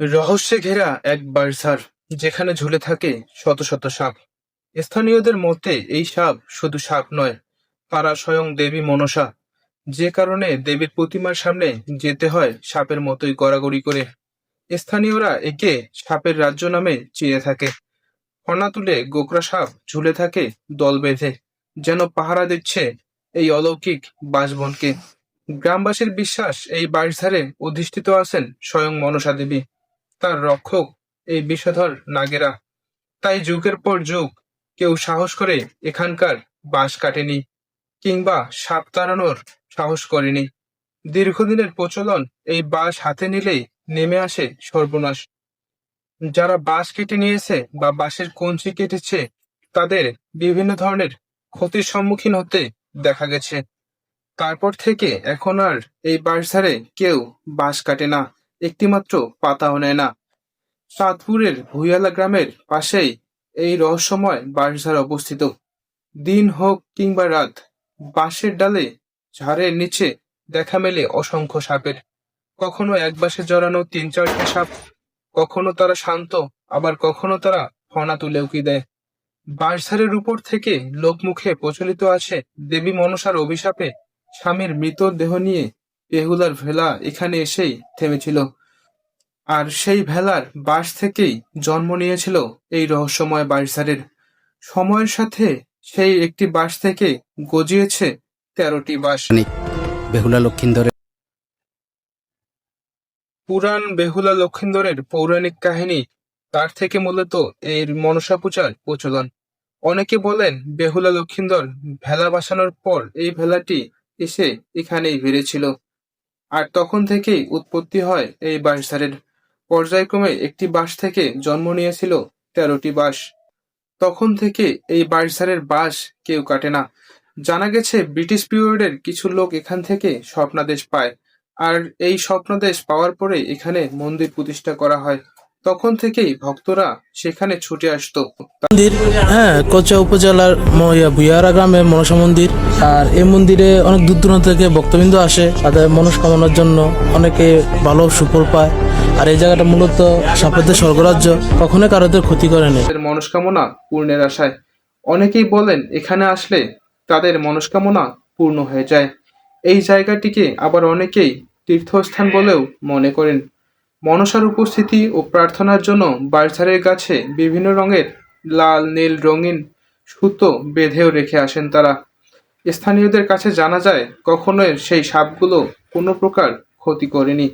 রহস্যে ঘেরা এক বার্সার যেখানে ঝুলে থাকে শত শত সাপ। স্থানীয়দের মতে, এই সাপ শুধু সাপ নয়, তারা স্বয়ং দেবী মনসা। যে কারণে দেবীর প্রতিমার সামনে যেতে হয় সাপের মতোই গড়াগড়ি করে। স্থানীয়রা একে সাপের রাজ্য নামে চিনে থাকে। ফনা তুলে গোকরা সাপ ঝুলে থাকে দল বেঁধে, যেন পাহারা দিচ্ছে এই অলৌকিক বাসবনকে। গ্রামবাসীর বিশ্বাস এই বাঁশধারে অধিষ্ঠিত আছেন স্বয়ং মনসা দেবী। তার রক্ষক এই বিষধর নাগেরা। তাই যুগের পর যুগ কেউ সাহস করে এখানকার বাঁশ কাটেনি কিংবা সাপ তাড়ানোর সাহস করেনি। দীর্ঘদিনের প্রচলন এই বাঁশ হাতে নিলেই নেমে আসে সর্বনাশ। যারা বাঁশ কেটে নিয়েছে বা বাঁশের কঞ্চি কেটেছে, তাদের বিভিন্ন ধরনের ক্ষতির সম্মুখীন হতে দেখা গেছে। তারপর থেকে এখন আর এই বাঁশঝাড়ে কেউ বাঁশ কাটে না। একটিমাত্র পাতাও নেয় না। চাঁদপুরের ভুইয়ালা গ্রামের পাশেই এই রহস্যময় বাঁশঝাড় অবস্থিত। দিন হোক কিংবা রাত, বাঁশের ডালে ঝাড়ের নিচে দেখা মেলে অসংখ্য সাপের। কখনো এক বাঁশে জড়ানো তিন চারটে সাপ, কখনো তারা শান্ত, আবার কখনো তারা ফনা তুলে উকি দেয়। বাঁশঝাড়ের উপর থেকে লোকমুখে প্রচলিত আছে দেবী মনসার অভিশাপে স্বামীর মৃত দেহ নিয়ে বেহুলার ভেলা এখানে এসেই থেমেছিল। আর সেই ভেলার বাস থেকেই জন্ম নিয়েছিল এই রহস্যময় বাঁশঝাড়ের সময়ের সাথে সেই একটি বাস থেকে গজিয়েছে তেরোটি বাঁশ বেহুলা লক্ষিন্দরের পুরাণ বেহুলা লক্ষিন্দরের পৌরাণিক কাহিনী তার থেকে মূলত এর মনসা পূজার প্রচলন। অনেকে বলেন বেহুলা লক্ষিন্দর ভেলা বাসানোর পর এই ভেলাটি এসে এখানেই ভিড়েছিল। আর তখন থেকেই উৎপত্তি হয় এই বাঁশঝাড়ের পর্যায়ক্রমে একটি বাঁশ থেকে জন্ম নিয়েছিল তেরোটি বাঁশ। তখন থেকে এই বাঁশঝাড়ের বাঁশ কেউ কাটে না। জানা গেছে ব্রিটিশ পিরিয়ডের কিছু লোক এখান থেকে স্বপ্নাদেশ পায়। আর এই স্বপ্নাদেশ পাওয়ার পরে এখানে মন্দির প্রতিষ্ঠা করা হয়। তখন থেকেই ভক্তরা সেখানে ছুটে আসতো। মন্দির হ্যাঁ কোচা উপজেলার বুয়ারা গ্রামের মনসা মন্দির। আর এই মন্দিরে অনেক দূর দূরান্ত থেকে ভক্তবৃন্দ আসে। তাদের মনস্কামনার জন্য অনেকে ভালো সুফল পায়। আর এই জায়গাটা মূলত সাপেদের স্বর্গরাজ্য। কখনো কারোদের ক্ষতি করেনি তাদের মনস্কামনা পূর্ণের আশায়। অনেকেই বলেন এখানে আসলে তাদের মনস্কামনা পূর্ণ হয়ে যায়। এই জায়গাটিকে আবার অনেকেই তীর্থস্থান বলেও মনে করেন। মনসার উপস্থিতি ও প্রার্থনার জন্য বাঁশঝাড়ের কাছে বিভিন্ন রঙের লাল, নীল, রঙিন সুতো বেঁধেও রেখে আসেন তারা। স্থানীয়দের কাছে জানা যায়, কখনোই সেই সাপগুলো কোনো প্রকার ক্ষতি করেনি।